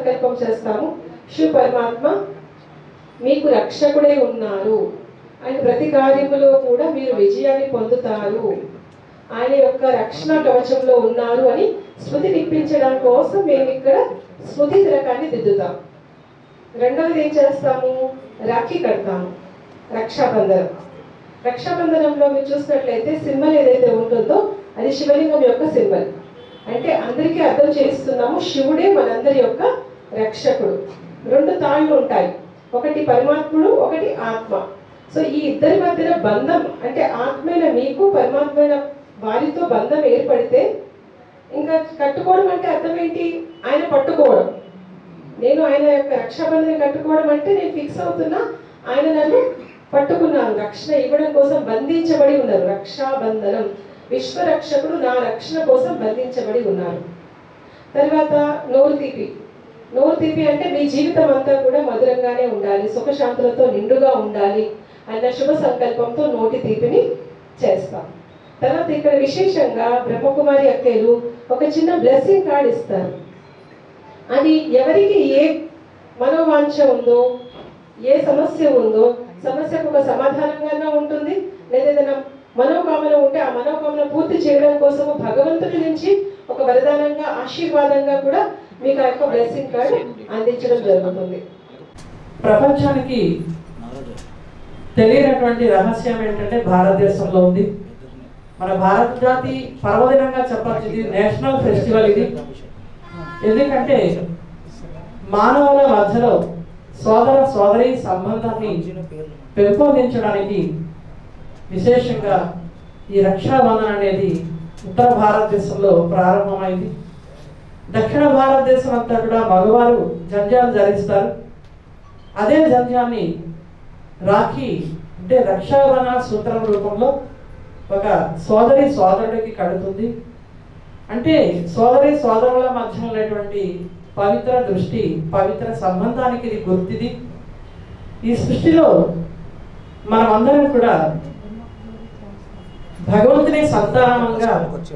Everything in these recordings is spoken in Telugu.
సంకల్పం చేస్తాము. శివ పరమాత్మ మీకు రక్షకుడే ఉన్నారు. ఆయన ప్రతి కార్యములో కూడా మీరు విజయాన్ని పొందుతారు. ఆయన యొక్క రక్షణ కవచంలో ఉన్నారు అని స్మృతి నిప్పించడం కోసం మేము ఇక్కడ స్మృతి తిరకాన్ని దిద్దుతాం. రెండవది ఏం చేస్తాము? రాఖీ కడతాము. రక్షాబంధనం. రక్షాబంధనంలో మీరు చూసినట్లయితే సింబల్ ఏదైతే ఉంటుందో అది శివలింగం యొక్క సింబల్. అంటే అందరికీ అర్థం చేస్తున్నాము శివుడే మనందరి యొక్క రక్షకుడు. రెండు తాళ్ళు ఉంటాయి. ఒకటి పరమాత్ముడు ఒకటి ఆత్మ. సో ఈ ఇద్దరి మధ్యన బంధం అంటే ఆత్మైన మీకు పరమాత్మైన వారితో బంధం ఏర్పడితే ఇంకా కట్టుకోవడం అంటే అర్థం ఏంటి? ఆయన పట్టుకోవడం. నేను ఆయన యొక్క రక్షాబంధం కట్టుకోవడం అంటే నేను ఫిక్స్ అవుతున్నా ఆయన నన్ను పట్టుకున్నాను. రక్షణ ఇవ్వడం కోసం బంధించబడి ఉన్నారు. రక్షాబంధనం విశ్వరక్షకుడు నా రక్షణ కోసం బంధించబడి ఉన్నారు. తర్వాత నోరు తీపి. నోరు తీపి అంటే మీ జీవితం అంతా కూడా మధురంగానే ఉండాలి సుఖశాంతులతో నిండుగా ఉండాలి అన్న శుభ సంకల్పంతో నోటి తీపిని చేస్తాం. తర్వాత ఇక్కడ విశేషంగా బ్రహ్మకుమారి అక్కలు ఒక చిన్న బ్లెస్సింగ్ కార్డ్ ఇస్తారు. అది ఎవరికి ఏ మనోవాంఛ ఉందో ఏ సమస్య ఉందో సమస్యకు ఒక సమాధానంగానే ఉంటుంది? లేదా మనోకామన ఉంటే ఆ మనోకామన పూర్తి చేయడం కోసం భగవంతుడి నుంచి ఒక వరదానంగా ఆశీర్వాదంగా కూడా మీకు ఆ యొక్క బ్లెస్సింగ్ కార్డ్ అందించడం జరుగుతుంది. ప్రపంచానికి తెలియనటువంటి రహస్యం ఏంటంటే భారతదేశంలో ఉంది. మన భారత జాతి పర్వదినంగా చెప్పచ్చు ఇది నేషనల్ ఫెస్టివల్ ఇది. ఎందుకంటే మానవుల మధ్యలో సోదర సోదరి సంబంధాన్ని పెంపొందించడానికి విశేషంగా ఈ రక్షాబంధన అనేది ఉత్తర భారతదేశంలో ప్రారంభమైంది. దక్షిణ భారతదేశం అంతా కూడా మగవారు జంజాలు ధరిస్తారు. అదే జంధ్యాన్ని రాఖీ అంటే రక్షాబంధన సూత్రం రూపంలో ఒక సోదరి సోదరుడికి కడుతుంది. అంటే సోదరి సోదరుల మధ్య ఉన్నటువంటి పవిత్ర దృష్టి పవిత్ర సంబంధానికి ఇది గుర్తిది. ఈ సృష్టిలో మనమందరం కూడా భగవంతుని సంతానంగా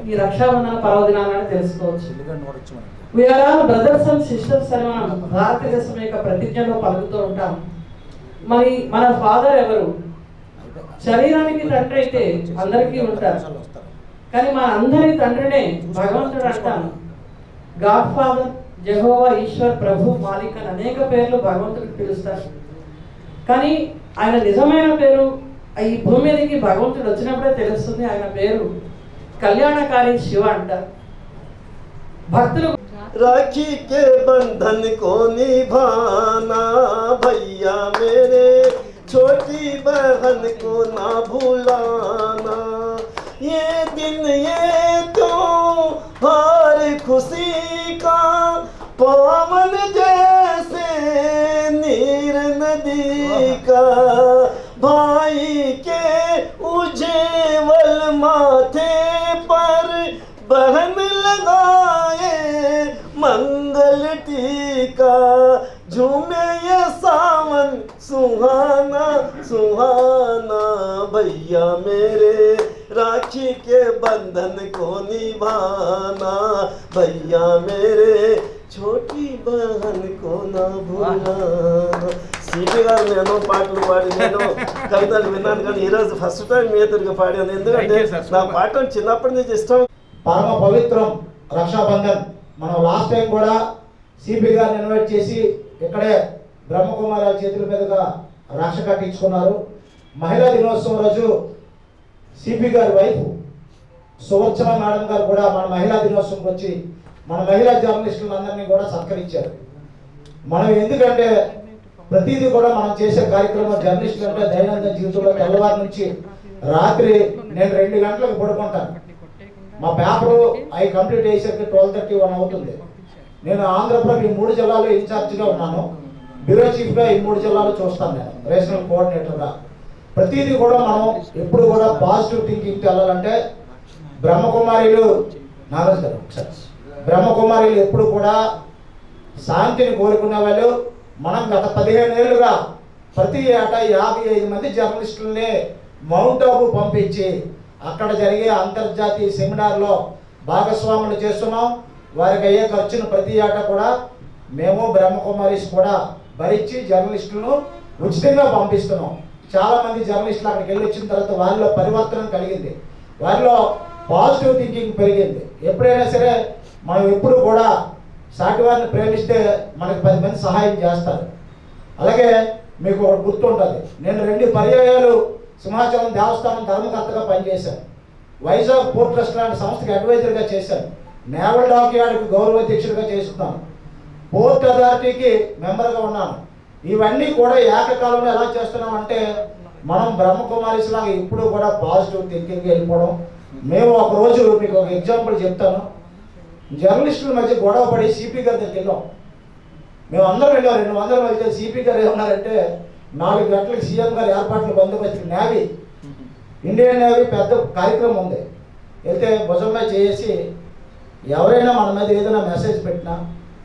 ఈ రక్షాబంధన పర్వదినాలను తెలుసుకోవచ్చు. We are all brothers and sisters అని మనం భారతదేశం యొక్క ప్రతిజ్ఞలో పలుకుతూ ఉంటాం. మరి మన ఫాదర్ ఎవరు? శరీరానికి తండ్రి అయితే అందరికీ ఉంటారు. కానీ మన అందరి తండ్రినే భగవంతుడు అంటాను God father Jehovah Ishwar Prabhu Malik అని అనేక పేర్లు భగవంతుడికి పిలుస్తారు. కానీ ఆయన నిజమైన పేరు ఈ భూమి మీదకి భగవంతుడు వచ్చినప్పుడే తెలుస్తుంది ఆయన పేరు కళ్యాణకారి శివ అంటారు భక్తులు राखी के बंधन को निभाना भैया मेरे छोटी बहन को ना भुलाना ये दिन ये तो हर खुशी का पावन जैसे नीर नदी का కవితలు విన్నాను కానీ ఈరోజు ఫస్ట్ టైం మీ ఎదురుగా పాడాను. ఎందుకంటే నా పాట చిన్నప్పటి నుంచి ఇష్టం. పరమ పవిత్రం రక్షాబంధన్ మనం లాస్ట్ టైం కూడా సిపి గారిని ఇన్వైట్ చేసి ఇక్కడే బ్రహ్మకుమారి చేతుల మీదుగా రక్ష కట్టించుకున్నారు. మహిళా దినోత్సవం రోజు సిపి గారి వైఫ్ సువర్చన మేడం గారు కూడా మన మహిళా దినోత్సవంకి వచ్చి మన మహిళా జర్నలిస్టులందరినీ కూడా సత్కరించారు. మనం ఎందుకంటే ప్రతిదీ కూడా మనం చేసే కార్యక్రమం జర్నలిస్టులు అంటే దైనందిన జీవితంలో తెల్లవారి నుంచి రాత్రి నేను రెండు గంటలకు పడుకుంటాను. మా పేపరు అవి కంప్లీట్ అయ్యేసరికి ట్వెల్వ్ థర్టీ వన్ అవుతుంది. నేను ఆంధ్రప్రదేశ్ ఈ మూడు జిల్లాలో ఇన్ఛార్జ్గా ఉన్నాను. బ్యూరో చీఫ్గా ఈ మూడు జిల్లాలు చూస్తాను నేను రీజనల్ కోఆర్డినేటర్గా. ప్రతిదీ కూడా మనం ఎప్పుడు కూడా పాజిటివ్ థింకింగ్కి వెళ్ళాలంటే బ్రహ్మకుమారిలు నాగరాజు గారు ఒకసారి. బ్రహ్మకుమారిలు ఎప్పుడు కూడా శాంతిని కోరుకునే వాళ్ళు మనం గత పదిహేను ఏళ్ళుగా ప్రతి ఏటా యాభై ఐదు మంది జర్నలిస్టులని మౌంట్ ఆబు పంపించి అక్కడ జరిగే అంతర్జాతీయ సెమినార్లో భాగస్వాములు చేస్తున్నాం. వారికి అయ్యే ఖర్చును ప్రతి ఏటా కూడా మేము బ్రహ్మకుమారీస్ కూడా భరించి జర్నలిస్టులను ఉచితంగా పంపిస్తున్నాం. చాలా మంది జర్నలిస్టులు అక్కడికి వెళ్ళి వచ్చిన తర్వాత వారిలో పరివర్తనం కలిగింది. వారిలో పాజిటివ్ థింకింగ్ పెరిగింది. ఎప్పుడైనా సరే మనం ఎప్పుడు కూడా సాటి వారిని ప్రేమిస్తే మనకి పది మంది సహాయం చేస్తారు. అలాగే మీకు ఒకటి గుర్తుంటుంది. నేను రెండు పర్యాయాలు సింహాచలం దేవస్థానం ధర్మకర్తగా పనిచేశాను. వైజాగ్ పోర్ట్ ట్రస్ట్ లాంటి సంస్థకి అడ్వైజర్గా చేశాను. నేవల్ డాక్యార్డ్కి గౌరవ అధ్యక్షుడిగా చేస్తున్నాను. పోర్ట్ అథారిటీకి మెంబర్గా ఉన్నాను. ఇవన్నీ కూడా ఏకకాలంలో ఎలా చేస్తున్నాం అంటే మనం బ్రహ్మకుమారిస్ లాగా ఇప్పుడు కూడా పాజిటివ్ థింకింగ్ వెళ్ళిపోవడం. మేము ఒక రోజు మీకు ఒక ఎగ్జాంపుల్ చెప్తాను. జర్నలిస్టుల మధ్య గొడవ పడి సిపి గారి దగ్గరికి వెళ్ళాం. మేము అందరం వెళ్ళాం రెండు వందల మధ్య సిపి గారు ఏమన్నారంటే నాలుగు గంటలకు సీఎం గారు ఏర్పాట్లు బందోబస్తు నేవీ. ఇండియన్ నేవీ పెద్ద కార్యక్రమం ఉంది. వెళ్తే భుజంలో చేసి ఎవరైనా మన మీద ఏదైనా మెసేజ్ పెట్టినా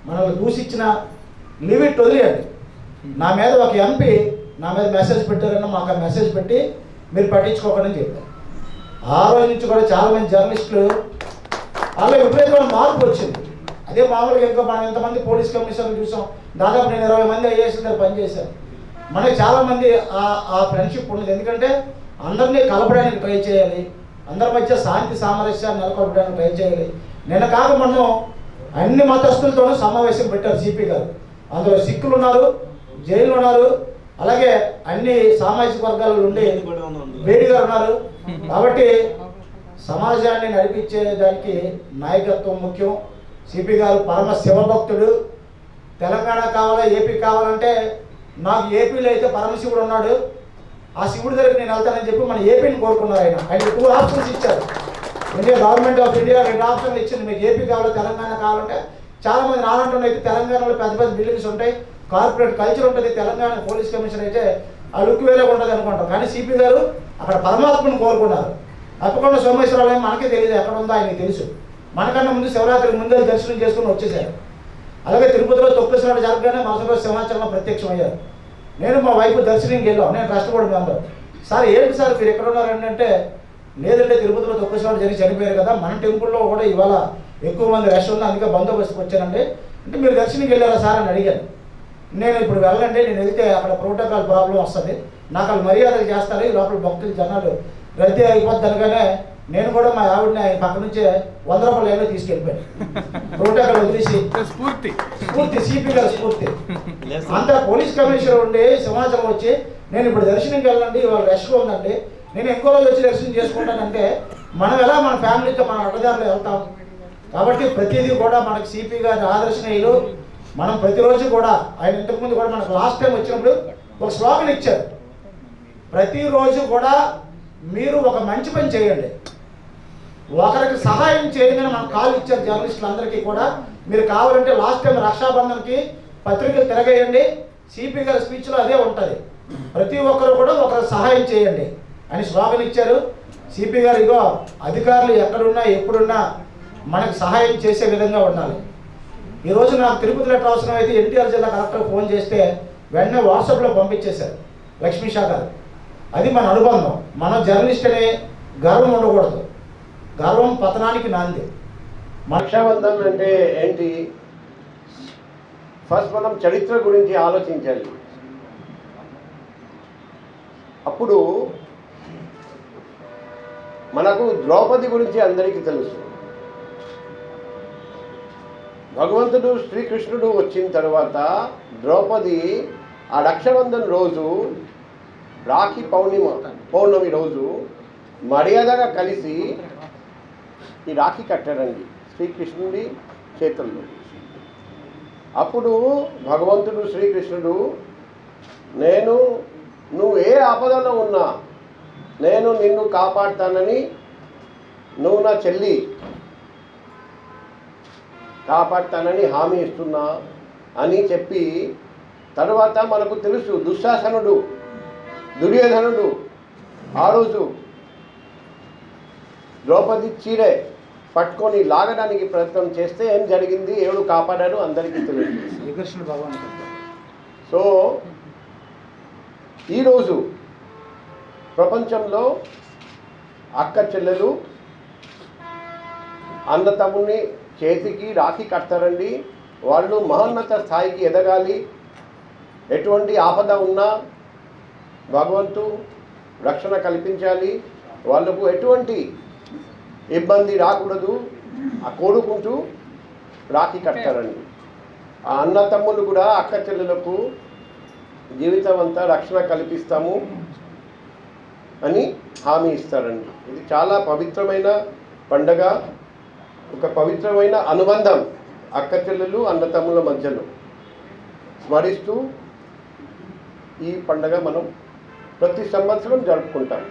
మనల్ని దూషించినా లిమిట్ వదిలేయండి. నా మీద ఒక ఎంపీ నా మీద మెసేజ్ పెట్టారన్న మాకు ఆ మెసేజ్ పెట్టి మీరు పట్టించుకోకండి చెప్పారు. ఆ రోజు నుంచి కూడా చాలామంది జర్నలిస్టులు అలా విపరీతమైన మార్పు వచ్చింది అదే మామూలుగా ఇంకా మనం ఎంతమంది పోలీస్ కమిషనర్లు చూసాం దాదాపు నేను ఇరవై మంది ఐఏఎస్ దగ్గర పనిచేశాను. మనకి చాలామంది ఆ ఆ ఫ్రెండ్షిప్ ఉన్నది ఎందుకంటే అందరినీ కలపడానికి ట్రై చేయాలి. అందరి మధ్య శాంతి సామరస్యాన్ని నెలకొల్పడానికి ట్రై చేయాలి. నిన్న కాక మనం అన్ని మతస్థులతోనూ సమావేశం పెట్టారు సిపి గారు. అందులో సిక్కులు ఉన్నారు జైలు ఉన్నారు అలాగే అన్ని సామాజిక వర్గాల నుండి వేడి గారు ఉన్నారు. కాబట్టి సమాజాన్ని నడిపించే దానికి నాయకత్వం ముఖ్యం. సిపి గారు పరమ శివభక్తుడు. తెలంగాణ కావాలా ఏపీ కావాలంటే నాకు ఏపీలో అయితే పరమశివుడు ఉన్నాడు. ఆ శివుడి దగ్గర నేను వెళ్తానని చెప్పి మన ఏపీని కోరుకున్నారు ఆయన. ఆయన టూ ఆప్షన్స్ ఇచ్చారు. ఇండియా గవర్నమెంట్ ఆఫ్ ఇండియా రెండు ఆప్షన్లు ఇచ్చింది. మీకు ఏపీ కావాలో తెలంగాణ కావాలంటే చాలామంది నాలంటున్న అయితే తెలంగాణలో పెద్ద పెద్ద బిల్డింగ్స్ ఉంటాయి. కార్పొరేట్ కల్చర్ ఉంటుంది. తెలంగాణ పోలీస్ కమిషన్ అయితే ఆ లుక్ వేరే ఉంటుంది అనుకుంటాం కానీ సిపి గారు అక్కడ పరమాత్మను కోరుకున్నారు. తప్పకుండా సోమేశ్వరాలయం మనకే తెలియదు ఎక్కడ ఉందో ఆయనకి తెలుసు. మనకన్నా ముందు శివరాత్రికి ముందే దర్శనం చేసుకుని వచ్చేసారు అలాగే తిరుపతిలో తొక్కేశ్వరుడు జరగగానే మరుసటి రోజు సింహాచలంలో ప్రత్యక్షమయ్యారు. నేను మా వైపు దర్శనంకి వెళ్ళాం నేను ట్రస్ట్ బోర్డు మెంబర్ సార్ ఏంటి సార్ మీరు ఎక్కడ ఉన్నారంటే అంటే లేదంటే తిరుపతిలో తొక్కేశ్వరుడు జరిగి చనిపోయారు కదా మన టెంపుల్లో కూడా ఇవాళ ఎక్కువ మంది రష్ ఉంది అందుకే బందోబస్తుకు వచ్చానండి. అంటే మీరు దర్శనంకి వెళ్ళారా సార్ అని అడిగాను. నేను ఇప్పుడు వెళ్ళండి నేను వెళ్తే అక్కడ ప్రోటోకాల్ ప్రాబ్లం వస్తుంది. నాకు వాళ్ళు మర్యాదలు చేస్తారు? ఈ లోపల భక్తులు జనాలు రద్దీ అయిపోద్ది అనగానే నేను కూడా మా ఆవిడని ఆయన పక్క నుంచే వంద రూపాయలు ఏమో తీసుకెళ్ళిపోయాను. ప్రోటోకాల్ వదిలేసి. స్ఫూర్తి. స్ఫూర్తి సిపి గారి స్ఫూర్తి. అంత పోలీస్ కమిషనర్ ఉండి సింహాచలం వచ్చి నేను ఇప్పుడు దర్శనంకి వెళ్ళండి ఇవాళ రష్గా ఉందండి. నేను ఇంకో రోజు వచ్చి దర్శనం చేసుకుంటానంటే మనం ఎలా మన ఫ్యామిలీతో మన అడ్డదారులు వెళ్తాం? కాబట్టి ప్రతిదీ కూడా మనకి సిపి గారి ఆదర్శనీయులు. మనం ప్రతిరోజు కూడా ఆయన ఇంతకుముందు కూడా మనకు లాస్ట్ టైం వచ్చినప్పుడు ఒక స్లోగన్ ఇచ్చారు. ప్రతిరోజు కూడా మీరు ఒక మంచి పని చేయండి. ఒకరికి సహాయం చేయగానే మనకు కాల్ ఇచ్చారు జర్నలిస్టులు అందరికీ కూడా. మీరు కావాలంటే లాస్ట్ టైం రక్షాబంధన్కి పత్రికలు తిరగేయండి. సిపి గారి స్పీచ్లో అదే ఉంటుంది. ప్రతి ఒక్కరు కూడా ఒకరు సహాయం చేయండి అని స్లోగన్ ఇచ్చారు. సిపి గారు ఇగో అధికారులు ఎక్కడున్నా ఎప్పుడున్నా మనకు సహాయం చేసే విధంగా ఉండాలి. ఈరోజు నాకు తిరుపతి లెటర్ అవసరం అయితే ఎన్టీఆర్ జిల్లా కలెక్టర్ ఫోన్ చేస్తే వెంటనే వాట్సాప్లో పంపించేశారు లక్ష్మీ షా గారు. అది మన అనుబంధం. మన జర్నలిస్ట్ అనే గర్వం ఉండకూడదు. గర్వం పతనానికి నాంది. మన రక్షాబంధన్ అంటే ఏంటి? ఫస్ట్ మనం చరిత్ర గురించి ఆలోచించాలి. అప్పుడు మనకు ద్రౌపది గురించి అందరికీ తెలుసు. భగవంతుడు శ్రీకృష్ణుడు వచ్చిన తర్వాత ద్రౌపది ఆ రక్షాబంధన్ రోజు రాఖీ పౌర్ణిమ పౌర్ణమి రోజు మర్యాదగా కలిసి ఈ రాఖీ కట్టారండి శ్రీకృష్ణుడి చేతుల్లో. అప్పుడు భగవంతుడు శ్రీకృష్ణుడు నేను నువ్వు ఏ ఆపదలో ఉన్నా నేను నిన్ను కాపాడుతానని నువ్వు నా చెల్లి కాపాడుతానని హామీ ఇస్తున్నా అని చెప్పి తర్వాత మనకు తెలుసు దుశ్శాసనుడు దుర్యోధనుడు ఆ రోజు ద్రౌపది చీరే పట్టుకొని లాగడానికి ప్రయత్నం చేస్తే ఏం జరిగింది? ఎవడు కాపాడాడు అందరికీ భగవాన్ సో ఈరోజు ప్రపంచంలో అక్క చెల్లెలు అన్న తమ్ముని చేతికి రాఖీ కడతారండి. వాళ్ళు మహోన్నత స్థాయికి ఎదగాలి. ఎటువంటి ఆపద ఉన్నా భగవంతు రక్షణ కల్పించాలి. వాళ్ళకు ఎటువంటి ఇబ్బంది రాకూడదు. ఆ కోరుకుంటూ రాఖీ కట్టారండి ఆ అన్న తమ్ముళ్ళు కూడా అక్క చెల్లెలకు జీవితం అంతా రక్షణ కల్పిస్తాము అని హామీ ఇస్తారండి. ఇది చాలా పవిత్రమైన పండగ ఒక పవిత్రమైన అనుబంధం అక్క చెల్లెలు అన్నతమ్ముల మధ్యలో. స్మరిస్తూ ఈ పండగ మనం ప్రతి సంవత్సరం జరుపుకుంటాం.